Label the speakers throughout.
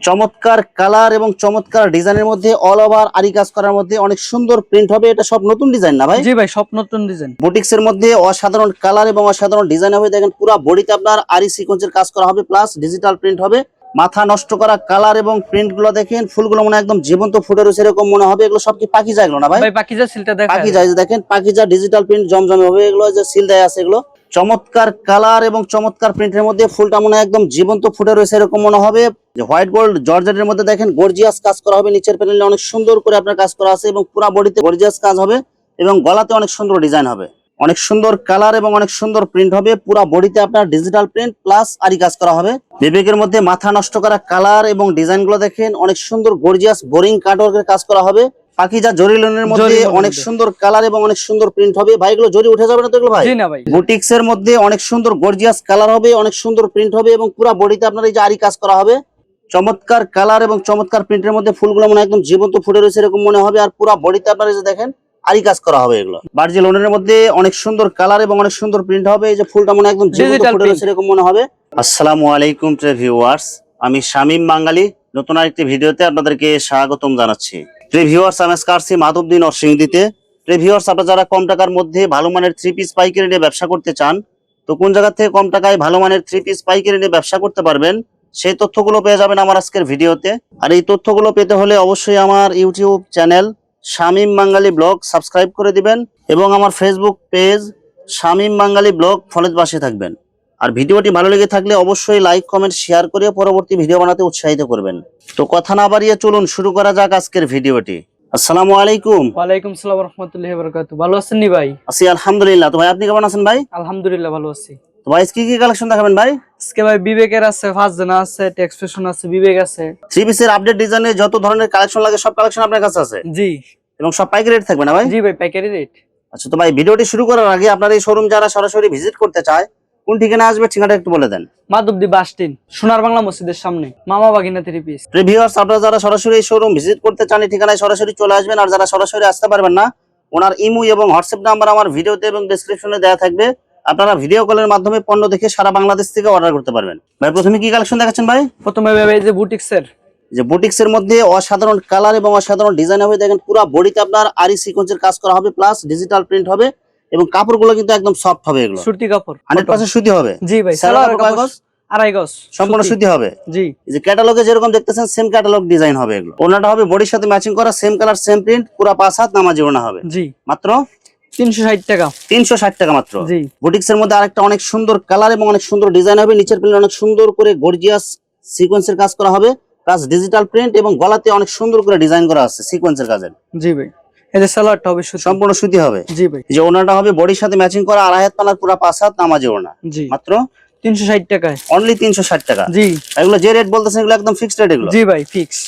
Speaker 1: চমৎকার কালার এবং চমৎকার ডিজাইনের মধ্যে অল ওভার আরি কাজ করার মধ্যে অনেক সুন্দর প্রিন্ট হবে। এটা সব নতুন ডিজাইন না ভাই?
Speaker 2: জি ভাই সব নতুন ডিজাইন
Speaker 1: বুটিক্স এর মধ্যে অসাধারণ কালার এবং অসাধারণ ডিজাইন হবে। দেখেন পুরো বডিতে আপনার আরি সিকোয়েন্সের কাজ করা হবে প্লাস ডিজিটাল প্রিন্ট হবে। মাথা নষ্ট করা কালার এবং প্রিন্টগুলো দেখেন ফুলগুলো মনে একদম জীবন্ত ফুটে রয়েছে এরকম মনে হবে। এগুলো সব কি পাখি যায় না ভাই?
Speaker 2: ভাই পাকিজা সিলটা দেখা
Speaker 1: পাখি যায় দেখেন পাখি যা ডিজিটাল প্রিন্ট জমজমে হবে। এগুলো যে সিল দেয় আছে এগুলো। চমৎকার কালার এবং চমৎকার প্রিন্টের মধ্যে ফুলটা মনে হয় একদম জীবন্ত ফুটে রয়েছে এরকম মনে হবে। হোয়াইট গোল্ড জর্জেটের মধ্যে দেখেন গর্জিয়াস কাজ করা হবে। নিচের প্যানেলে অনেক সুন্দর করে আপনার কাজ করা আছে এবং পুরো বডিতে গর্জিয়াস কাজ হবে এবং গলাতে অনেক সুন্দর ডিজাইন হবে। অনেক সুন্দর কালার এবং অনেক সুন্দর প্রিন্ট হবে। পুরো বডিতে আপনার ডিজিটাল প্রিন্ট প্লাস আরি কাজ করা হবে। বিবেকের মধ্যে মাথা নষ্ট করা কালার এবং ডিজাইনগুলো দেখেন অনেক সুন্দর গর্জিয়াস বোরিং কাটওয়ার্কের কাজ করা হবে। পাখিজা জরি লোনের মধ্যে অনেক সুন্দর কালার এবং অনেক সুন্দর প্রিন্ট হবে। ভাইগুলো জরি উঠে যাবে না তো এগুলো ভাই?
Speaker 2: না ভাই।
Speaker 1: বুটিক্স এর মধ্যে অনেক সুন্দর গর্জিয়াস কালার হবে অনেক সুন্দর প্রিন্ট হবে এবং পুরো বডিতে আপনার এই যে আরি কাজ করা হবে চমৎকার কালার এবং চমৎকার প্রিন্টের মধ্যে ফুলগুলো মনে হয় একদম জীবন্ত ফুটে রয়েছে এরকম মনে হবে। আর পুরো বডিতে আপনার এই যে দেখেন আরি কাজ করা হবে এগুলো। বার্জি লোনের মধ্যে অনেক সুন্দর কালার এবং অনেক সুন্দর প্রিন্ট হবে এই যে ফুলটা মনে হয় একদম জীবন্ত ফুটে রয়েছে এরকম মনে হবে। আসসালামু আলাইকুম ভিউয়ার্স আমি শামীম বাঙালি। নতুন আরেকটি ভিডিওতে আপনাদেরকে স্বাগতম জানাচ্ছি। প্রিয় ভিউয়ার্স আমি আসছি মাধবদী নরসিংদীতে। প্রিয় ভিউয়ার্স আপনারা যারা কম টাকার মধ্যে ভালো মানের থ্রি পিস পাইকারি নিয়ে ব্যবসা করতে চান, তো কোন জায়গা থেকে কম টাকায় ভালো মানের থ্রি পিস পাইকারি নিয়ে ব্যবসা করতে পারবেন, সেই তথ্যগুলো পেয়ে যাবেন আমার আজকের ভিডিওতে। আর এই তথ্যগুলো পেতে হলে অবশ্যই আমার YouTube channel Shamim Bangali blog subscribe করে দিবেন এবং আমার Facebook page Shamim Bangali blog ফলের পাশে থাকবেন। আর ভিডিওটি ভালো লেগে থাকলে অবশ্যই লাইক কমেন্ট শেয়ার করে পরবর্তী ভিডিও বানাতে উৎসাহিত করবেন। তো কথা না বাড়িয়ে চলুন শুরু করা যাক আজকের ভিডিওটি। আসসালামু আলাইকুম।
Speaker 2: ওয়ালাইকুম সালাম রহমতুল্লাহি বারাকাতু ভালো আছেন নি ভাই?
Speaker 1: আছি আলহামদুলিল্লাহ। তো ভাই আপনি কেমন আছেন ভাই?
Speaker 2: আলহামদুলিল্লাহ ভালো আছি।
Speaker 1: তো ভাই কি কি কালেকশন দেখাবেন ভাই?
Speaker 2: আজকে ভাই বিবেকের আছে আছে টেক্সপ্রেশন আছে বিবেক আছে।
Speaker 1: থ্রি পিসের আপডেট ডিজাইনে যত ধরনের কালেকশন লাগে সব কালেকশন আপনার কাছে আছে?
Speaker 2: জি।
Speaker 1: এবং সব পাইকারি রেট থাকবে না ভাই?
Speaker 2: জি ভাই পাইকারি রেট
Speaker 1: আচ্ছা তো ভাই ভিডিওটি শুরু করার আগে আপনার এই শোরুম যারা সরাসরি ভিজিট করতে চায় কোন ঠিকানা আসবে ঠিকানাটা একটু বলে দেন।
Speaker 2: মাধবদী বাস স্ট্যান্ড সোনার বাংলা মসজিদের সামনে মামা বাগিনা থ্রি পিস।
Speaker 1: প্রিভিউয়ার্স আপনারা যারা সরাসরি এই শোরুম ভিজিট করতে চান এই ঠিকানায় সরাসরি চলে আসবেন। আর যারা সরাসরি আসতে পারবেন না ওনার ইমু এবং হোয়াটসঅ্যাপ নাম্বার আমার ভিডিওতে এবং ডেসক্রিপশনে দেওয়া থাকবে। আপনারা ভিডিও কলের মাধ্যমে পণ্য দেখে সারা বাংলাদেশ থেকে অর্ডার করতে পারবেন। ভাই প্রথমে কি কালেকশন দেখাচ্ছেন ভাই?
Speaker 2: প্রথমে ভাই এই যে বুটিক্স এর
Speaker 1: যে বুটিক্স এর মধ্যে অসাধারণ কালার এবং অসাধারণ ডিজাইন হবে। দেখেন পুরো বডিতে আপনার আরি সিকোয়েন্সের কাজ করা হবে প্লাস ডিজিটাল প্রিন্ট হবে। এবং কাপড়গুলো কিন্তু একদম সফট হবে এগুলো।
Speaker 2: সুতি কাপড়
Speaker 1: হান্ড্রেড পার্সেন্ট সুতি হবে।
Speaker 2: জি ভাই আড়াই গজ
Speaker 1: সম্পূর্ণ
Speaker 2: সুতি।
Speaker 1: হবে।
Speaker 2: জি।
Speaker 1: এই যে ক্যাটালগে যেরকম দেখতেছেন সেম ক্যাটালগ ডিজাইন হবে এগুলো। ওনাটা হবে বডির সাথে ম্যাচিং করা সেম কালার সেম প্রিন্ট পুরো পাঁচ হাত নামাজি ওনা হবে।
Speaker 2: জি।
Speaker 1: মাত্র?
Speaker 2: তিনশো ষাট টাকা।
Speaker 1: তিনশো ষাট টাকা মাত্র।
Speaker 2: জি।
Speaker 1: বুটিক্স এর মধ্যে আরেকটা অনেক সুন্দর কালার এবং অনেক সুন্দর ডিজাইন হবে। নিচের প্লেন অনেক সুন্দর করে গর্জিয়াস সিকোয়েন্সের কাজ করা হবে। প্লাস ডিজিটাল প্রিন্ট এবং গলাতে অনেক সুন্দর করে ডিজাইন করা আছে সিকোয়েন্সের কাজের।
Speaker 2: জি ভাই। এই যে সালোয়ারটা হবে
Speaker 1: সম্পূর্ণ সুতি হবে।
Speaker 2: জি ভাই।
Speaker 1: যে ওনাটা হবে বডির সাথে ম্যাচিং করা আড়াই হাত পানার পুরো পাঁচ হাত নামাজি ওনা
Speaker 2: জি।
Speaker 1: মাত্র?
Speaker 2: তিনশো ষাট টাকায়।
Speaker 1: অনলি তিনশো ষাট টাকা।
Speaker 2: জি।
Speaker 1: এগুলো যে রেট বলতেছেন এগুলো একদম ফিক্সড রেট এগুলো।
Speaker 2: জি ভাই ফিক্স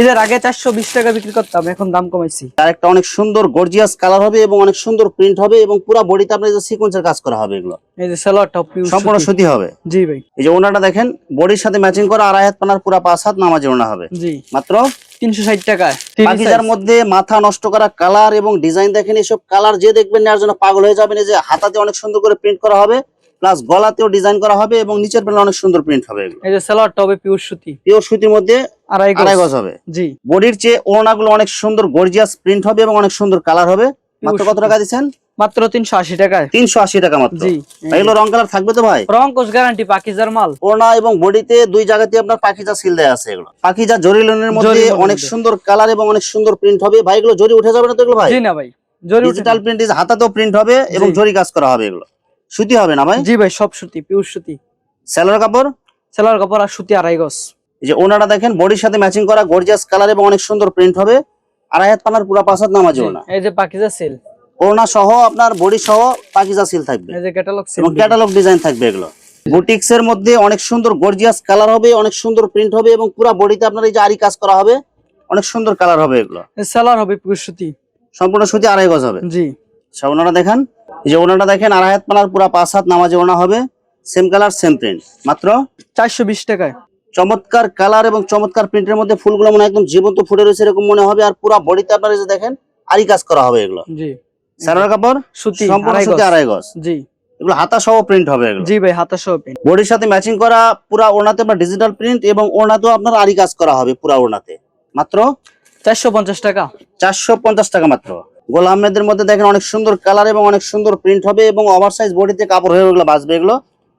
Speaker 2: এদের আগে চারশো বিশ টাকা বিক্রি করতাম এখন দাম কমাইছি।
Speaker 1: আর একটা অনেক সুন্দর গর্জিয়াস কালার হবে এবং অনেক সুন্দর প্রিন্ট হবে এবং পুরো বডিতে আপনার যে সিকোয়েন্সের কাজ করা হবে এগুলো।
Speaker 2: এই যে সালোয়ারটা পিওর
Speaker 1: সম্পূর্ণ সুতি। হবে।
Speaker 2: জি ভাই।
Speaker 1: এই যে ওনাটা দেখেন বডির সাথে ম্যাচিং করা আড়াই হাত পানার পুরো পাঁচ হাত নামাজি ওনা হবে।
Speaker 2: জি।
Speaker 1: মাত্র?
Speaker 2: তিনশো ষাট টাকায়।
Speaker 1: পাকিজার মধ্যে মাথা নষ্ট করা কালার এবং ডিজাইন দেখেন এসব কালার যে দেখবেন নেওয়ার জন্য পাগল হয়ে যাবেন। এই যে হাতাতে অনেক সুন্দর করে প্রিন্ট করা হবে প্লাস গলাতেও ডিজাইন করা হবে এবং নিচের প্যানেলে অনেক সুন্দর প্রিন্ট হবে
Speaker 2: এই যে সালোয়ারটা হবে পিওর সুতি।
Speaker 1: পিওর সুতির মধ্যে
Speaker 2: আড়াই গজ।
Speaker 1: হবে।
Speaker 2: জি।
Speaker 1: বডির চেয়ে ওড়নাগুলো অনেক সুন্দর গর্জিয়াস প্রিন্ট হবে এবং অনেক সুন্দর কালার হবে। মাত্র কত টাকা দিচ্ছেন?
Speaker 2: মাত্র তিনশো আশি টাকায়।
Speaker 1: তিনশো আশি টাকা মাত্র। এগুলো রং কালার থাকবে তো ভাই?
Speaker 2: রং কোচ গ্যারান্টি পাকিজার মাল।
Speaker 1: ওড়না এবং বডিতে দুই জায়গাতে আপনার পাখিজা সিল দেয়া আছে এগুলো। পাখিজা জরি লোনের মধ্যে অনেক সুন্দর কালার এবং অনেক সুন্দর প্রিন্ট হবে। ভাই এগুলো জরি উঠে যাবে না তো এগুলো ভাই?
Speaker 2: জি না ভাই জরি
Speaker 1: ডিজিটাল প্রিন্ট হাতাতেও প্রিন্ট হবে এবং জরি কাজ করা হবে এগুলো। সুতি হবে না ভাই?
Speaker 2: জি ভাই সব সুতি পিওর সুতি।
Speaker 1: সেলোয়ার কাপড়?
Speaker 2: সালোয়ার কাপড় আর সুতি আড়াই গজ।
Speaker 1: এই যে ওনাটা দেখেন বডির সাথে ম্যাচিং করা গর্জিয়াস কালার এবং অনেক সুন্দর প্রিন্ট হবে। আড়াই হাত পানার পুরা পাঁচ হাত নামাজি ওনা
Speaker 2: এই যে পাকিজা সেল
Speaker 1: ওড়না সহ আপনার বডি সহ পাকিজা সিল থাকবে।
Speaker 2: এই যে ক্যাটালগ সেল
Speaker 1: এবং ক্যাটালগ ডিজাইন থাকবে এগুলো। বুটিক্স এর মধ্যে অনেক সুন্দর গর্জিয়াস কালার হবে অনেক সুন্দর প্রিন্ট হবে এবং পুরো বডিতে আপনার এই যে আরি কাজ করা হবে অনেক সুন্দর কালার হবে এগুলো।
Speaker 2: সালোয়ার হবে পিওর সুতি।
Speaker 1: সম্পূর্ণ সুতি আড়াই গজ হবে।
Speaker 2: জি।
Speaker 1: আচ্ছা দেখেন এই যে ওনাটা দেখেন আড়াই হাত পানার পুরা পাঁচ হাত নামাজে ওনা হবে সেম কালার সেম প্রিন্ট মাত্র
Speaker 2: চারশো বিশ টাকায়।
Speaker 1: চমৎকার কালার এবং চমৎকার প্রিন্টের মধ্যে ফুলগুলো মনে একদম জীবন্ত ফুটে রয়েছে এরকম মনে হবে আর পুরো বডিতে আপনারা এই যে দেখেন আরি কাজ করা হবে এগুলো।
Speaker 2: জি।
Speaker 1: সালোয়ার কাপড়?
Speaker 2: সুতি
Speaker 1: সম্পূর্ণ সুতি আড়াই গজ।
Speaker 2: জি।
Speaker 1: এগুলো হাতা সহ প্রিন্ট হবে এগুলো।
Speaker 2: জি ভাই হাতা সহ প্রিন্ট
Speaker 1: বডির সাথে ম্যাচিং করা পুরা ওড়নাতে আপনার ডিজিটাল প্রিন্ট এবং ওড়নাতেও আপনার আরি কাজ করা হবে পুরা ওড়নাতে। মাত্র?
Speaker 2: চারশো পঞ্চাশ টাকা।
Speaker 1: চারশো পঞ্চাশ টাকা মাত্র। গোল আহমেদের মধ্যে দেখেন অনেক সুন্দর কালার এবং অনেক সুন্দর প্রিন্ট হবে এবং ওভার সাইজ বডিতে কাপড় হয়ে এগুলো বাঁচবে এগুলো।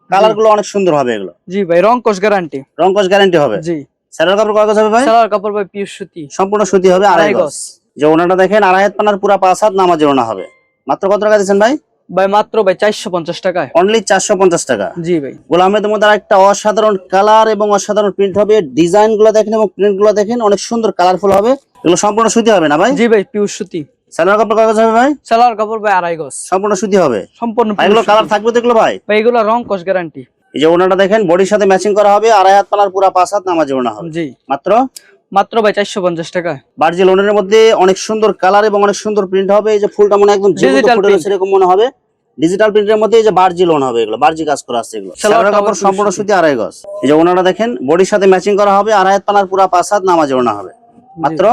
Speaker 1: কালারগুলো অনেক সুন্দর হবে এগুলো।
Speaker 2: জি ভাই রং কোষ গ্যারান্টি
Speaker 1: রঙ্কশ গ্যারান্টি হবে।
Speaker 2: জি।
Speaker 1: স্যারের কাপড় কয় গজ হবে ভাই?
Speaker 2: সালোয়ার কাপড় ভাই পিওর সুতি।
Speaker 1: সম্পূর্ণ সুতি হবে আড়াই গজ। যে ওনাটা দেখেন আড়াই হাত পানার পুরা পাঁচ হাত নামাজে ওনা হবে। মাত্র কত টাকা দিচ্ছেন ভাই?
Speaker 2: ভাই মাত্র ভাই চারশো পঞ্চাশ টাকায়।
Speaker 1: অনলি চারশো পঞ্চাশ টাকা।
Speaker 2: জি ভাই।
Speaker 1: গোলামের মধ্যে আরেকটা অসাধারণ কালার এবং অসাধারণ প্রিন্ট হবে। ডিজাইনগুলো দেখেন এবং প্রিন্টগুলো দেখেন অনেক সুন্দর কালারফুল হবে। এগুলো সম্পূর্ণ সুতি হবে না ভাই?
Speaker 2: জি ভাই পিওর সুতি।
Speaker 1: স্যালোয়ার কাপড় কয় গজ হবে ভাই?
Speaker 2: সালোয়ার কাপড় ভাই আড়াই গজ।
Speaker 1: সম্পূর্ণ সুতি হবে।
Speaker 2: সম্পূর্ণ
Speaker 1: এগুলো কালার থাকবে তো এগুলো ভাই?
Speaker 2: ভাই এগুলো রং গ্যারান্টি
Speaker 1: এই যে ওনাটা দেখেন বডির সাথে ম্যাচিং করা হবে। আড়াই হাত পানার পুরা পাঁচ হাত নামাজে ওনা হবে।
Speaker 2: জি।
Speaker 1: মাত্র?
Speaker 2: মাত্র ভাই চারশো পঞ্চাশ টাকা।
Speaker 1: বার্জি লোনের মধ্যে অনেক সুন্দর কালার এবং অনেক সুন্দর প্রিন্ট হবে। এই যে ফুলটা মনে একদম এরকম মনে হবে। ডিজিটাল প্রিন্টের মধ্যে এই যে বার্জি লোন হবে এগুলো বার্জি কাজ করা আছে এগুলো। সালোয়ার কাপড় সম্পূর্ণ
Speaker 2: সুতি।
Speaker 1: আড়াই গজ। এই যে ওনাটা দেখেন বডির সাথে ম্যাচিং করা হবে আড়াই পানার পুরা পাঁচ হাত নামাজে ওনা হবে। মাত্র?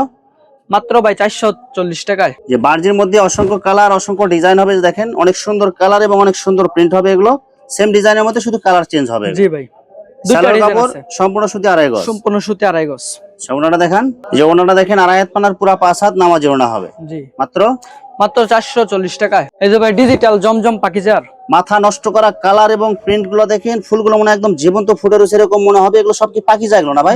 Speaker 2: মাত্র ভাই চারশো চল্লিশ টাকায়।
Speaker 1: যে বার্জির মধ্যে অসংখ্য কালার অসংখ্য ডিজাইন হবে দেখেন অনেক সুন্দর কালার এবং অনেক সুন্দর প্রিন্ট হবে এগুলো। সেম ডিজাইনের মধ্যে শুধু কালার চেঞ্জ হবে
Speaker 2: জি ভাই।
Speaker 1: সালোয়ার কাপড় সম্পূর্ণ সুতি আড়াই গজ।
Speaker 2: সম্পূর্ণ সুতি আড়াই গজ।
Speaker 1: ওনাটা দেখান। যে ওনাটা দেখেন আড়াই হাত পানার পুরা পাঁচ হাত নামাজে ওনা হবে।
Speaker 2: জি।
Speaker 1: মাত্র?
Speaker 2: মাত্র চারশো চল্লিশ টাকায়। এই যে ভাই ডিজিটাল জমজম পাকিজার।
Speaker 1: মাথা নষ্ট করা কালার এবং প্রিন্টগুলো দেখেন ফুলগুলো মনে একদম জীবন্ত ফুটে রয়েছে এরকম মনে হবে। এগুলো সব কি পাখি যায় না ভাই?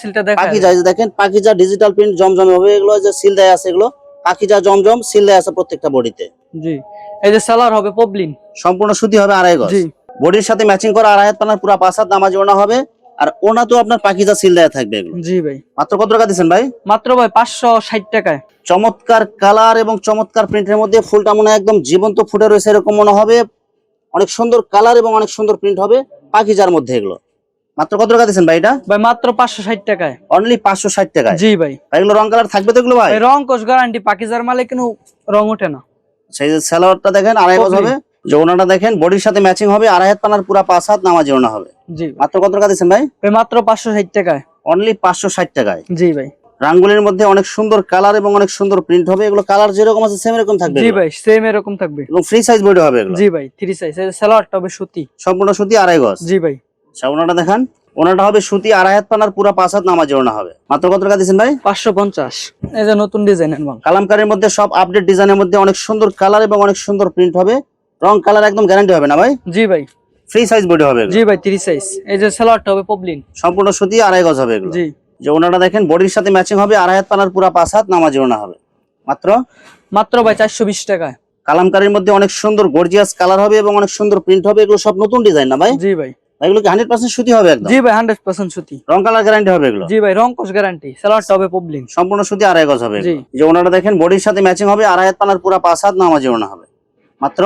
Speaker 2: সিলটা
Speaker 1: পাখি যায় দেখেন। পাখি যা ডিজিটাল প্রিন্ট জমজম হবে। এগুলো যে সিল দেয়া আছে এগুলো পাখি যা জমজম সিল দেয়া আছে প্রত্যেকটা বডিতে
Speaker 2: জি। এই যে সালার হবে পবলিন
Speaker 1: সম্পূর্ণ সুতি হবে আড়াই গজ।
Speaker 2: জি।
Speaker 1: বডির সাথে ম্যাচিং করা আড়াই হাত পানার পুরা পাঁচ হাত নামাজ ওনা হবে। আর ওনা তো আপনার যা সিল দেয়া থাকবে
Speaker 2: জি ভাই।
Speaker 1: মাত্র কত টাকা দিচ্ছেন ভাই?
Speaker 2: মাত্র ভাই পাঁচশো ষাট টাকায়।
Speaker 1: চমৎকার কালার এবং চমৎকার প্রিন্টের মধ্যে ফুলটা মনে হয় একদম জীবন্ত ফুটে রয়েছে এরকম মনে হবে। অনেক সুন্দর কালার এবং অনেক সুন্দর প্রিন্ট হবে পাখিজার মধ্যে এগুলো। মাত্র কত টাকা দিচ্ছেন ভাই এটা?
Speaker 2: ভাই মাত্র পাঁচশো ষাট টাকায়।
Speaker 1: অনলি পাঁচশো ষাট টাকায়?
Speaker 2: জি ভাই।
Speaker 1: ভাই, এগুলো রং কালার থাকবে তো এগুলো ভাই?
Speaker 2: রং কোষ গ্যারান্টি পাকিজার মালে কিন্তু রং ওঠে না।
Speaker 1: সেই সালোয়ারটা দেখেন আড়াই
Speaker 2: Complete।
Speaker 1: হবে। যে ওনাটা দেখেন বডির সাথে ম্যাচিং হবে আড়াই হাত পানার পুরা পাঁচ হাত নামাজি ওনা হবে।
Speaker 2: জি।
Speaker 1: মাত্র কত টাকা দিচ্ছেন ভাই?
Speaker 2: মাত্র পাঁচশো ষাট টাকায়।
Speaker 1: অনলি পাঁচশো ষাট টাকায়।
Speaker 2: জি ভাই।
Speaker 1: রাঙ্গুলির মধ্যে অনেক সুন্দর কালার এবং অনেক সুন্দর প্রিন্ট হবে। এগুলো কালার যেরকম আছে সেম এরকম থাকবে
Speaker 2: জি ভাই সেম এরকম থাকবে।
Speaker 1: এবং ফ্রি সাইজ বডি হবে এগুলো।
Speaker 2: জি ভাই থ্রি সাইজ সালোয়ারটা হবে সুতি।
Speaker 1: সম্পূর্ণ সুতি আড়াই গজ।
Speaker 2: জি ভাই।
Speaker 1: ওনাটা দেখান। ওনাটা হবে সুতি আড়াই হাত পানার পুরা পাঁচ হাত নামাজি ওনা হবে। মাত্র কত টাকা দিচ্ছেন ভাই?
Speaker 2: পাঁচশো পঞ্চাশ। এই যে নতুন ডিজাইনের মাল।
Speaker 1: কালামকারের মধ্যে সব আপডেট ডিজাইনের মধ্যে অনেক সুন্দর কালার এবং অনেক সুন্দর প্রিন্ট হবে। রং কালার একদম গ্যারান্টি হবে না ভাই?
Speaker 2: জি ভাই।
Speaker 1: ফ্রি সাইজ বডি হবে
Speaker 2: জি ভাই থ্রি সাইজ এই যে সালোয়ারটা হবে পবলিন
Speaker 1: সম্পূর্ণ সুতি আড়াই গজ হবে এগুলো।
Speaker 2: জি।
Speaker 1: যে ওনাটা দেখেন বডির সাথে ম্যাচিং হবে আড়াই হাত পানার পুরা পাঁচ হাত নামাজি ওনা হবে। মাত্র?
Speaker 2: মাত্র ভাই চারশো বিশ টাকায়।
Speaker 1: কালামকারীর মধ্যে অনেক সুন্দর গর্জিয়াস কালার হবে এবং অনেক সুন্দর প্রিন্ট হবে এগুলো সব নতুন ডিজাইন না ভাই?
Speaker 2: জি ভাই।
Speaker 1: এগুলো কি হান্ড্রেড পার্সেন্ট সুতি হবে একদম?
Speaker 2: জি ভাই হান্ড্রেড পার্সেন্ট সুতি।
Speaker 1: রং কালার গ্যারান্টি হবে এগুলো?
Speaker 2: জি ভাই রং কোষ গ্যারান্টি সালোয়ারটা হবে পবলিন
Speaker 1: সম্পূর্ণ সুতি আড়াই গজ হবে। যে ওনাটা দেখেন বডির সাথে ম্যাচিং হবে আড়াই হাত পানার পুরো পাঁচ হাত নামাজি ওনা হবে। মাত্র?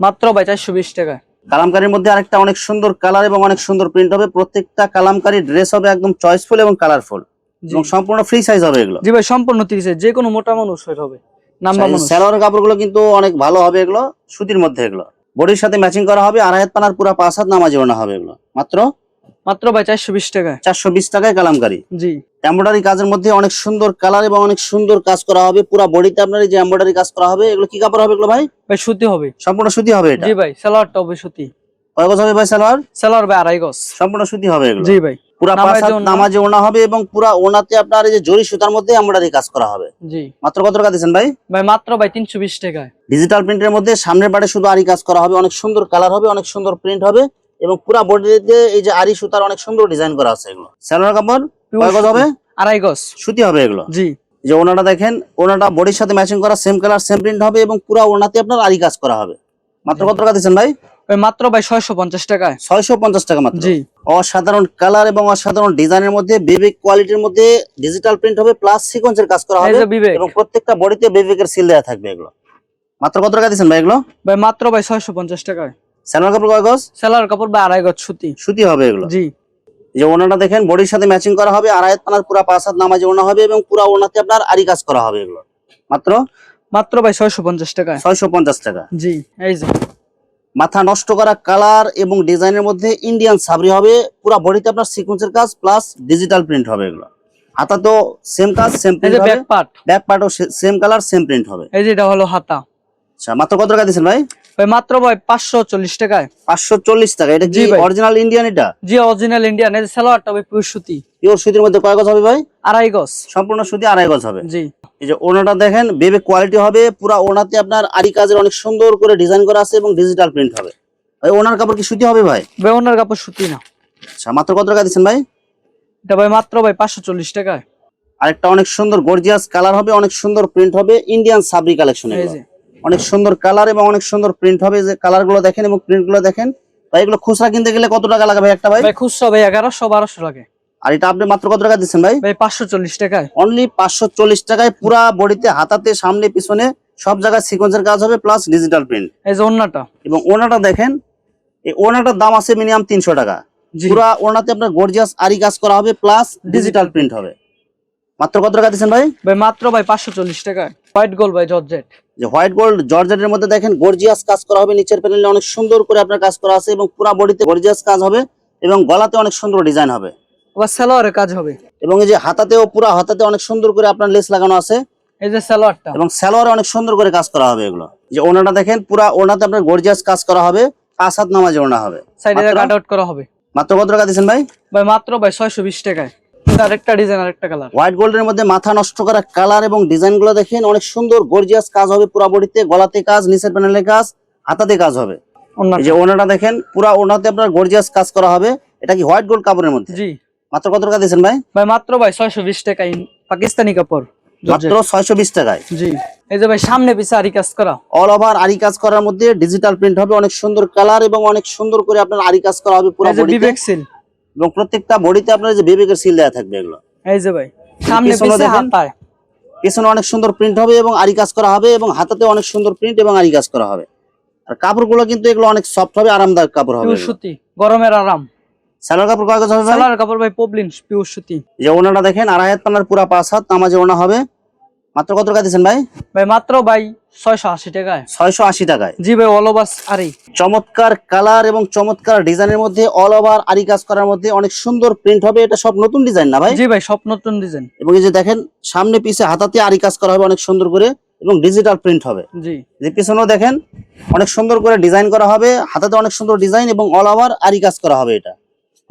Speaker 2: মাত্র ভাই চারশো বিশ টাকা।
Speaker 1: কালামকারীর মধ্যে আরেকটা অনেক সুন্দর কালার এবং অনেক সুন্দর প্রিন্ট হবে। প্রত্যেকটা কালামকারী ড্রেস হবে একদম চয়েসফুল এবং কালারফুল এবং সম্পূর্ণ ফ্রি সাইজ হবে এগুলো।
Speaker 2: জি ভাই সম্পূর্ণ ত্রিশ সাইজ যে কোনো মোটা মানুষ হবে। নাম্বার মানুষ।
Speaker 1: স্যালোয়ার কাপড়গুলো কিন্তু অনেক ভালো হবে এগুলো সুতির মধ্যে এগুলো। বডির সাথে ম্যাচিং করা হবে আড়াই হাত পানার পুরা পাঁচ হাত নামাজ হবে এগুলো। মাত্র
Speaker 2: মাত্র ভাই চারশো বিশ টাকায়।
Speaker 1: চারশো বিশ টাকায় কালামকারী
Speaker 2: জি।
Speaker 1: এমব্রয়ডারি কাজের মধ্যে অনেক সুন্দর কালার এবং অনেক সুন্দর কাজ করা হবে। পুরা বডিতে আপনার এই যে এমব্রয়ডারি কাজ করা হবে এগুলো কি কাপড় হবে এগুলো ভাই?
Speaker 2: ভাই সুতি হবে।
Speaker 1: সম্পূর্ণ সুতি হবে এটা?
Speaker 2: জি ভাই সালোয়ারটা হবে সুতি।
Speaker 1: কয় গজ হবে ভাই সালোয়ার?
Speaker 2: সালোয়ার ভাই আড়াই গজ।
Speaker 1: সম্পূর্ণ সুতি হবে এগুলো।
Speaker 2: জি ভাই।
Speaker 1: পুরা
Speaker 2: নামাজে
Speaker 1: ওনা। হবে এবং পুরা ওনাতে আপনার এই যে জরি সুতার মধ্যে এমব্রয়ডারি কাজ করা হবে।
Speaker 2: জি।
Speaker 1: মাত্র কত টাকা দিচ্ছেন ভাই?
Speaker 2: ভাই মাত্র ভাই তিনশো বিশ টাকায়।
Speaker 1: ডিজিটাল প্রিন্টের মধ্যে সামনের পাটে শুধু আরি কাজ করা হবে অনেক সুন্দর কালার হবে অনেক সুন্দর প্রিন্ট হবে। এবং পুরা বডিতে এই যে আরি সুতার অনেক সুন্দর ডিজাইন করা আছে এগুলো। সালোয়ার কাপড়? কয় গজ হবে?
Speaker 2: আড়াই গজ।
Speaker 1: সুতি হবে এগুলো?
Speaker 2: জি।
Speaker 1: যে ওনাটা দেখেন ওনাটা বডির সাথে ম্যাচিং করা সেম কালার সেম প্রিন্ট হবে এবং পুরা ওনাতে আপনার আরি কাজ করা হবে। মাত্র কত টাকা দিচ্ছেন ভাই?
Speaker 2: মাত্র ভাই ছয়শো পঞ্চাশ টাকায়।
Speaker 1: ছয়শো পঞ্চাশ টাকা মাত্র।
Speaker 2: জি।
Speaker 1: অসাধারণ কালার এবং অসাধারণ ডিজাইনের মধ্যে বিবেক কোয়ালিটির মধ্যে ডিজিটাল প্রিন্ট হবে প্লাস সিকোয়েন্সের কাজ করা হবে
Speaker 2: বিবেক।
Speaker 1: এবং প্রত্যেকটা বডিতে বিবেকের সিল দেওয়া থাকবে এগুলো। মাত্র কত টাকা দিচ্ছেন ভাই এগুলো?
Speaker 2: ভাই মাত্র ভাই ছয়শো পঞ্চাশ টাকায়।
Speaker 1: সালোয়ার কাপড় কয় গজ?
Speaker 2: সালোয়ার কাপড় বা আড়াই গজ সুতি।
Speaker 1: সুতি হবে এগুলো?
Speaker 2: জি।
Speaker 1: যে ওনাটা দেখেন বডির সাথে ম্যাচিং করা হবে আড়াই হাত পানার পুরা পাঁচ হাত নামাজে ওনা হবে এবং পুরা ওনাতে আপনার আরি কাজ করা হবে এগুলো। মাত্র?
Speaker 2: মাত্র ভাই ছয়শো পঞ্চাশ টাকায়
Speaker 1: ছয়শো পঞ্চাশ টাকা।
Speaker 2: জি এই যে।
Speaker 1: মাথা নষ্ট করা কালার এবং ডিজাইনের মধ্যে ইন্ডিয়ান সাবরি হবে পুরা বডিতে আপনার সিকোয়েন্সের কাজ প্লাস ডিজিটাল প্রিন্ট হবে এগুলো। হাতা তো সেম কাজ সেম প্রিন্ট হবে।
Speaker 2: ব্যাক পার্ট
Speaker 1: ব্যাক পার্টও সেম কালার সেম প্রিন্ট হবে।
Speaker 2: এই যে এটা হলো হাতা।
Speaker 1: আচ্ছা মাত্র কত টাকা দিচ্ছেন ভাই?
Speaker 2: ভাই মাত্র ভাই পাঁচশো চল্লিশ টাকায়।
Speaker 1: পাঁচশো চল্লিশ টাকা এটা কি অরিজিনাল ইন্ডিয়ান এটা?
Speaker 2: জি অরিজিনাল ইন্ডিয়ান এই সালোয়ারটা ভাই পিওর সুতি।
Speaker 1: পিওর সুতির মধ্যে কয় গজ হবে ভাই?
Speaker 2: আড়াই গজ।
Speaker 1: সম্পূর্ণ সুতি আড়াই গজ হবে।
Speaker 2: জি।
Speaker 1: এই যে ওনাটা দেখেন বেবে কোয়ালিটি হবে পুরা ওনাতে আপনার আরি কাজের অনেক সুন্দর করে ডিজাইন করা আছে এবং ডিজিটাল প্রিন্ট হবে। ভাই ওনার কাপড় কি সুতি হবে ভাই?
Speaker 2: ভাই ওনার কাপড় সুতি না।
Speaker 1: আচ্ছা মাত্র কত টাকা দিচ্ছেন ভাই?
Speaker 2: এটা ভাই মাত্র ভাই পাঁচশো চল্লিশ টাকায়।
Speaker 1: আরেকটা অনেক সুন্দর গর্জিয়াস কালার হবে অনেক সুন্দর প্রিন্ট হবে ইন্ডিয়ান সাবরি কালেকশন
Speaker 2: এই যে।
Speaker 1: অনেক সুন্দর কালার এবং অনেক সুন্দর প্রিন্ট হবে। যে কালারগুলো দেখেন এবং প্রিন্টগুলো দেখেন। ভাই এগুলো খুচরা কিনতে গেলে কত টাকা লাগে ভাই একটা ভাই?
Speaker 2: ভাই খুচরা ভাই এগারোশো বারোশো লাগে।
Speaker 1: আর এটা আপনি মাত্র কত টাকা দিচ্ছেন ভাই?
Speaker 2: ভাই পাঁচশো চল্লিশ টাকায়।
Speaker 1: অনলি পাঁচশো চল্লিশ টাকায় পুরা বডিতে হাতাতে সামনে পিছনে সব জায়গায় সিকোয়েন্সের কাজ হবে প্লাস ডিজিটাল প্রিন্ট
Speaker 2: এই যে ওনাটা
Speaker 1: এবং ওনাটা দেখেন এই ওনাটার দাম আছে মিনিমাম তিনশো টাকা। পুরা ওনাতে আপনার গর্জিয়াস আরি কাজ করা হবে প্লাস ডিজিটাল প্রিন্ট হবে। মাত্র কত টাকা দিচ্ছেন ভাই?
Speaker 2: ভাই মাত্র ভাই পাঁচশো চল্লিশ টাকায় হোয়াইট গোল্ড ভাই জর্জেট।
Speaker 1: যে হোয়াইট গোল্ড জর্জেটের মধ্যে দেখেন গর্জিয়াস কাজ করা হবে নিচের প্যানেলে অনেক সুন্দর করে আপনার কাজ করা আছে এবং পুরা বডিতে গর্জিয়াস কাজ হবে এবং গলাতে অনেক সুন্দর ডিজাইন হবে।
Speaker 2: আবার সালোয়ারের কাজ হবে।
Speaker 1: এবং এই যে হাতাতেও পুরা হাতাতে অনেক সুন্দর করে আপনার লেস লাগানো আছে।
Speaker 2: এই যে সালোয়ারটা।
Speaker 1: এবং সালোয়ারে অনেক সুন্দর করে কাজ করা হবে এগুলো। যে ওনাটা দেখেন পুরা ওনাতে আপনার গর্জিয়াস কাজ করা হবে পাঁচ হাত নামাজে ওনা হবে।
Speaker 2: সাইডে? কাট আউট করা হবে।
Speaker 1: মাত্র কত টাকা দিচ্ছেন ভাই?
Speaker 2: ভাই মাত্র ভাই ছয়শো বিশ টাকায়। আরেকটা ডিজাইন আরেকটা কালার
Speaker 1: হোয়াইট গোল্ডের মধ্যে মাথা নষ্ট করা কালার এবং দেখেন অনেক সুন্দর গর্জিয়াস কাজ হবে পুরা বডিতে গলাতে কাজ নিচের প্যানেলে কাজ হাতাতে কাজ হবে। যে ওনাটা দেখেন পুরা ওনাতে আপনার গর্জিয়াস কাজ করা হবে। এটা কি হোয়াইট গোল্ড কাপড়ের মধ্যে?
Speaker 2: জি।
Speaker 1: মাত্র কত টাকা দিচ্ছেন ভাই?
Speaker 2: ভাই মাত্র ভাই ছয়শো বিশ টাকায় পাকিস্তানি কাপড়।
Speaker 1: মাত্র টাকায়।
Speaker 2: জি। এই যে ভাই সামনে পিছে আরি কাজ করা।
Speaker 1: অল ওভার আরি কাজ করার মধ্যে ডিজিটাল প্রিন্ট হবে অনেক সুন্দর কালার এবং অনেক সুন্দর করে আপনার আরি কাজ করা হবে পুরো বডিতে।
Speaker 2: বিবেক সিল
Speaker 1: এবং প্রত্যেকটা বডিতে আপনার যে বিবেকের সিল দেওয়া থাকবে এগুলো।
Speaker 2: এই যে ভাই সামনে
Speaker 1: পিছনে
Speaker 2: পিছে
Speaker 1: দেখেন।
Speaker 2: হাতায়
Speaker 1: পেছনে অনেক সুন্দর প্রিন্ট হবে এবং আরি কাজ করা হবে এবং হাতাতে অনেক সুন্দর প্রিন্ট এবং আরি কাজ করা হবে। আর কাপড়গুলো কিন্তু এগুলো অনেক সফট হবে আরামদায়ক কাপড় হবে
Speaker 2: পিওর সুতি গরমের আরাম।
Speaker 1: সালোয়ার কাপড় কাগজ হবে?
Speaker 2: সালোয়ার কাপড় ভাই পবলিন পিওর সুতি।
Speaker 1: যে ওনাটা দেখেন আড়াই হাত পানার পুরা পাঁচ হাত নামাজে ওনা হবে। মাত্র কত টাকা দিচ্ছেন ভাই?
Speaker 2: ভাই মাত্র ভাই ছয়শো আশি টাকায়।
Speaker 1: ছয়শো আশি টাকায়।
Speaker 2: জি ভাই অলবাস আরি
Speaker 1: চমৎকার কালার এবং চমৎকার ডিজাইনের মধ্যে অল ওভার আরি কাজ করার মধ্যে অনেক সুন্দর প্রিন্ট হবে। এটা সব নতুন ডিজাইন না ভাই?
Speaker 2: জি ভাই সব নতুন ডিজাইন।
Speaker 1: এবং এই যে দেখেন সামনে পিছে হাতাতে আরি কাজ করা হবে অনেক সুন্দর করে এবং ডিজিটাল প্রিন্ট হবে।
Speaker 2: জি।
Speaker 1: যে পিছনেও দেখেন অনেক সুন্দর করে ডিজাইন করা হবে হাতাতে অনেক সুন্দর ডিজাইন এবং অল ওভার আরি কাজ করা হবে এটা।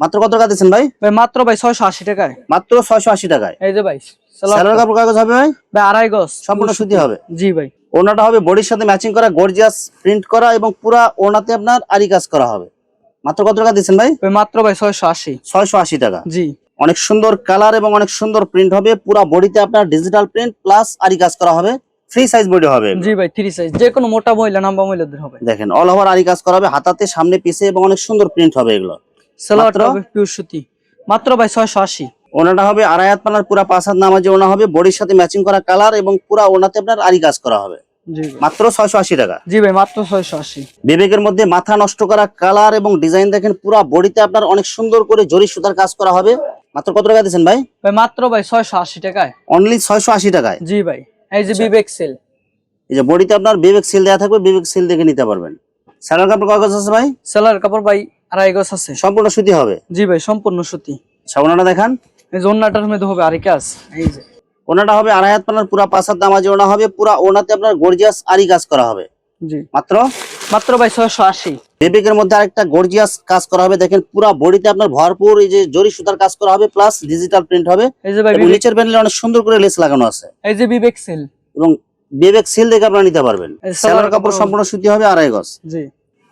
Speaker 1: মাত্র কত টাকা দিচ্ছেন ভাই?
Speaker 2: ভাই মাত্র ভাই ছয়শো আশি টাকায়।
Speaker 1: মাত্র ছয়শো আশি টাকায়।
Speaker 2: এই যে ভাই
Speaker 1: সালোয়ার
Speaker 2: সালোয়ার
Speaker 1: কাপড়। কাগজ হবে ভাই?
Speaker 2: ভাই আড়াই গজ।
Speaker 1: সম্পূর্ণ সুতি হবে।
Speaker 2: জি ভাই।
Speaker 1: ওনাটা হবে বডির সাথে ম্যাচিং করা গর্জিয়াস প্রিন্ট করা এবং পুরা ওনাতে আপনার আরি কাজ করা হবে। মাত্র কত টাকা দিচ্ছেন ভাই?
Speaker 2: মাত্র ভাই ছয়শো আশি।
Speaker 1: ছয়শো আশি টাকা।
Speaker 2: জি।
Speaker 1: অনেক সুন্দর কালার এবং অনেক সুন্দর প্রিন্ট হবে পুরা বডিতে আপনার ডিজিটাল প্রিন্ট প্লাস আরি কাজ করা হবে ফ্রি সাইজ বডি হবে। এগুলো।
Speaker 2: জি ভাই থ্রি সাইজ যে কোনো মোটা মহিলা নাম্বা মহিলাদের হবে।
Speaker 1: দেখেন অল ওভার আরি কাজ করা হবে হাতাতে সামনে পিছে এবং অনেক সুন্দর প্রিন্ট হবে এগুলো।
Speaker 2: সালোয়ারটা? হবে পিওর সুতি। মাত্র ভাই ছয়শো আশি।
Speaker 1: ওনাটা হবে আড়াই হাত পানার পুরা পাঁচ হাত নামাজে ওনা হবে বডির সাথে ম্যাচিং করা কালার এবং পুরা ওনাতে আপনার আরি কাজ করা হবে। মাত্র ছয়শো আশি টাকা।
Speaker 2: জি ভাই মাত্র ছয়শো আশি।
Speaker 1: বিবেকের মধ্যে মাথা নষ্ট করা কালার এবং ডিজাইন দেখেন পুরা বডিতে আপনার অনেক সুন্দর করে জরি সুতার কাজ করা হবে। মাত্র কত টাকা দিচ্ছেন ভাই?
Speaker 2: ভাই মাত্র ভাই ছয়শো আশি টাকায়।
Speaker 1: অনলি ছয়শো আশি টাকায়।
Speaker 2: জি ভাই এই যে বিবেক সেল
Speaker 1: এই যে বডিতে আপনার বিবেক সিল দেওয়া থাকবে বিবেক সিল দেখে নিতে পারবেন। স্যালোয়ার কাপড় কাগজ আছে ভাই?
Speaker 2: সালোয়ার কাপড় ভাই আড়াই গজ আছে।
Speaker 1: সম্পূর্ণ সুতি হবে।
Speaker 2: জি ভাই সম্পূর্ণ সুতি।
Speaker 1: সাবনাটা দেখান।
Speaker 2: অন্যটার মধ্যে হবে আরি কাজ এই যে।
Speaker 1: ওনাটা হবে আড়াই হাত পানার পুরা ওনা হবে পুরা ওনাতে আপনার গর্জিয়াস আরি কাজ করা হবে।
Speaker 2: জি।
Speaker 1: মাত্র?
Speaker 2: মাত্র ভাই ছয়শো আশি।
Speaker 1: বিবেকের মধ্যে আরেকটা গর্জিয়াস কাজ করা হবে দেখেন পুরা বডিতে আপনার ভরপুর এই যে জরি সুতার কাজ করা হবে প্লাস ডিজিটাল প্রিন্ট হবে।
Speaker 2: এই যে ভাই
Speaker 1: নিচের প্যানেলে অনেক সুন্দর করে লেস লাগানো আছে।
Speaker 2: এই যে বিবেক সেল
Speaker 1: এবং বিবেক সিল দেখে আপনারা নিতে পারবেন। সেলার কাপড়
Speaker 2: কাপড়।
Speaker 1: সম্পূর্ণ সুতি হবে আড়াই গজ।
Speaker 2: জি।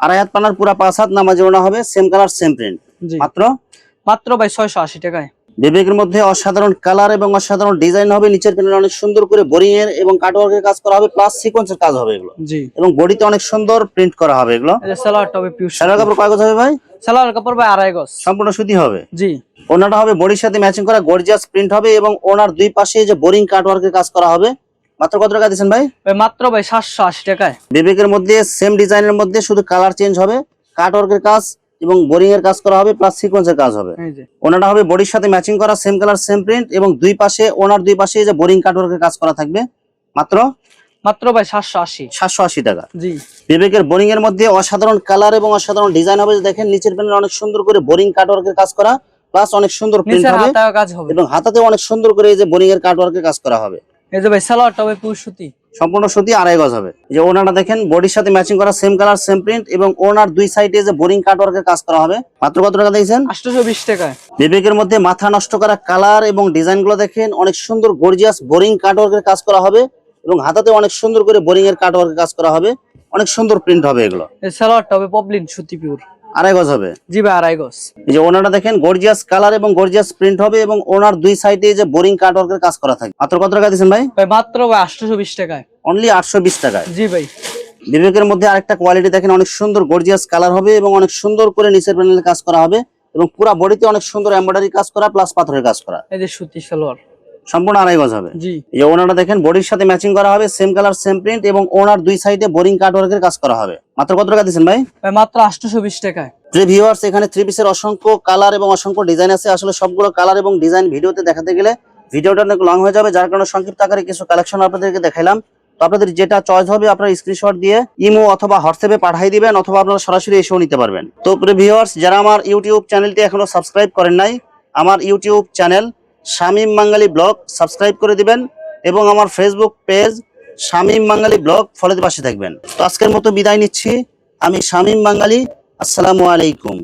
Speaker 1: আড়াই হাত পানার পুরা পাঁচ হাত নামাজে ওনা হবে সেম কালার সেম প্রিন্ট মাত্র?
Speaker 2: মাত্র ভাই ছয়শো আশি টাকায়।
Speaker 1: বিবেকের মধ্যে অসাধারণ কালার এবং অসাধারণ ডিজাইন হবে। নিচের প্যানেলে অনেক সুন্দর করে বোরিং এর এবং কাটওয়ার্কের কাজ করা হবে প্লাস সিকোয়েন্সের কাজ হবে এগুলো।
Speaker 2: জি।
Speaker 1: এবং বডিতে অনেক সুন্দর প্রিন্ট করা হবে এগুলো।
Speaker 2: হবে পিওর
Speaker 1: সেলার কাপড় কয় গজ হবে ভাই?
Speaker 2: সালোয়ার কাপড় ভাই আড়াই গজ।
Speaker 1: সম্পূর্ণ সুতি হবে?
Speaker 2: জি।
Speaker 1: ওনাটা হবে বডির সাথে ম্যাচিং করা গর্জিয়াস প্রিন্ট হবে এবং ওনার দুই পাশে যে বোরিং কাটওয়ার্কের কাজ করা হবে। মাত্র কত টাকা দিচ্ছেন ভাই?
Speaker 2: ভাই মাত্র ভাই সাতশো আশি টাকায়।
Speaker 1: বিবেকের মধ্যে সেম ডিজাইনের মধ্যে শুধু কালার চেঞ্জ হবে। কাটওয়ার্কের কাজ এবং বোরিং এর কাজ করা হবে প্লাস সিকোয়েন্সের কাজ হবে। ওনাটা হবে বডির সাথে ম্যাচিং করা সেম কালার সেম প্রিন্ট এবং দুই পাশে ওনার দুই পাশে যে বোরিং কাটওয়ার্কের কাজ করা থাকবে। মাত্র?
Speaker 2: মাত্র ভাই সাতশো আশি।
Speaker 1: সাতশো আশি টাকা।
Speaker 2: জি।
Speaker 1: বিবেকের বোরিং এর মধ্যে অসাধারণ কালার এবং অসাধারণ ডিজাইন হবে। দেখেন নিচের প্যানেলে অনেক সুন্দর করে বোরিং কাটওয়ার্কের কাজ করা প্লাস অনেক সুন্দর প্রিন্ট হবে
Speaker 2: কাজ হবে।
Speaker 1: এবং হাতাতে অনেক সুন্দর করে এই যে বোরিং এর কাটওয়ার্কের কাজ করা হবে।
Speaker 2: এই যে ভাই সালোয়ারটা হবে পিওর সুতি।
Speaker 1: সম্পূর্ণ সুতি আড়াই গজ হবে। যে ওনাটা দেখেন বডির সাথে ম্যাচিং করা সেম কালার সেম প্রিন্ট এবং ওনার দুই সাইডে যে বোরিং কাট ওয়ার্কের কাজ করা হবে। মাত্র কত টাকা দিয়েছেন?
Speaker 2: আটশোশো বিশ টাকায়।
Speaker 1: বিবেকের মধ্যে মাথা নষ্ট করা কালার এবং ডিজাইনগুলো দেখেন অনেক সুন্দর গর্জিয়াস বোরিং কাট ওয়ার্কের কাজ করা হবে এবং হাতাতে অনেক সুন্দর করে বোরিং এর কাট ওয়ার্কের কাজ করা হবে। অনেক সুন্দর প্রিন্ট হবে এগুলো।
Speaker 2: এই সালোয়ারটা হবে পপলিন সুতি পিওর
Speaker 1: আড়াই গজ হবে।
Speaker 2: জি ভাই আড়াই গজ।
Speaker 1: এই যে ওনাটা দেখেন গর্জিয়াস কালার এবং গর্জিয়াস প্রিন্ট হবে এবং ওনার দুই সাইডে যে বোরিং কাট ওয়ার্কের কাজ করা থাকে। মাত্র কত টাকা দিয়েছেন ভাই?
Speaker 2: ভাই মাত্র ভাই আটশোশো বিশ টাকায়।
Speaker 1: অনলি আটশো বিশ টাকায়।
Speaker 2: জি ভাই।
Speaker 1: বিবেকের মধ্যে আরেকটা কোয়ালিটি দেখেন অনেক সুন্দর গর্জিয়াস কালার হবে এবং অনেক সুন্দর করে নিচের প্যানেলে কাজ করা হবে এবং পুরো বডিতে অনেক সুন্দর এমব্রয়ডারি কাজ করা প্লাস পাথরের কাজ করা।
Speaker 2: এই যে সুতি সালোয়ার।
Speaker 1: সম্পূর্ণ আড়াই গজ হবে। এই যে ওনাটা দেখেন বডির সাথে ম্যাচিং করা হবে সেম কালার সেম প্রিন্ট এবং ওনার দুই সাইডে বোরিং কাট ওয়ার্কের কাজ করা হবে। মাত্র কত টাকা দিচ্ছেন ভাই?
Speaker 2: মাত্র আটশোশো বিশ টাকায়।
Speaker 1: ভিউয়ার্স এখানে থ্রি পিসের অসংখ্য কালার এবং অসংখ্য ডিজাইন আছে। আসলে সবগুলো কালার এবং ডিজাইন ভিডিওতে দেখাতে গেলে ভিডিওটা অনেক লং হয়ে যাবে। যার কারণে সংক্ষিপ্ত আকারে কিছু কালেকশন আপনাদেরকে দেখাইলাম। তো আপনাদের যেটা চয়েস হবে আপনারা স্ক্রিনশট দিয়ে ইমো অথবা হোয়াটসঅ্যাপে পাঠিয়ে দিবেন অথবা আপনারা সরাসরি এসেও নিতে পারবেন। তো ভিউয়ার্স যারা আমার ইউটিউব চ্যানেলটি এখনও সাবস্ক্রাইব করেন নাই আমার YouTube channel Shamim Bangali blog subscribe করে দিবেন এবং আমার Facebook page Shamim Bangali blog ফলোতে পাশে থাকবেন। তো আজকের মতো বিদায় নিচ্ছি। আমি শামীম বাঙালি। আসসালামু আলাইকুম।